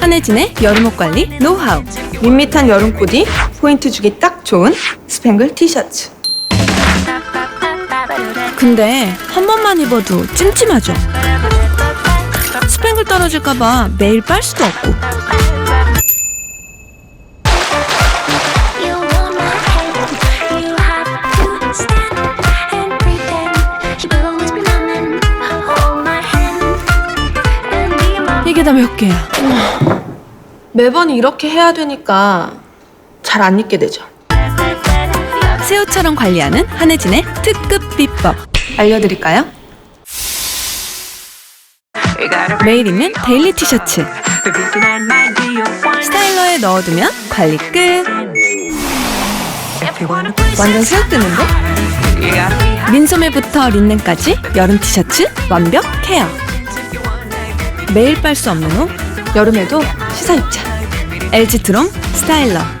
한혜진의 여름옷 관리 노하우. 밋밋한 여름 코디, 포인트 주기 딱 좋은 스팽글 티셔츠. 근데 한 번만 입어도 찜찜하죠. 스팽글 떨어질까봐 매일 빨 수도 없고. 이게 다 몇 개야? 매번 이렇게 해야 되니까 잘 안 입게 되죠. 새우처럼 관리하는 한혜진의 특급 비법. 알려드릴까요? 매일 입는 데일리 티셔츠. 스타일러에 넣어두면 관리 끝. 완전 새우뜨는데? 민소매부터 린넨까지 여름 티셔츠 완벽 케어. 매일 빨 수 없는 옷 여름에도 시사 입자. LG 트롬 스타일러.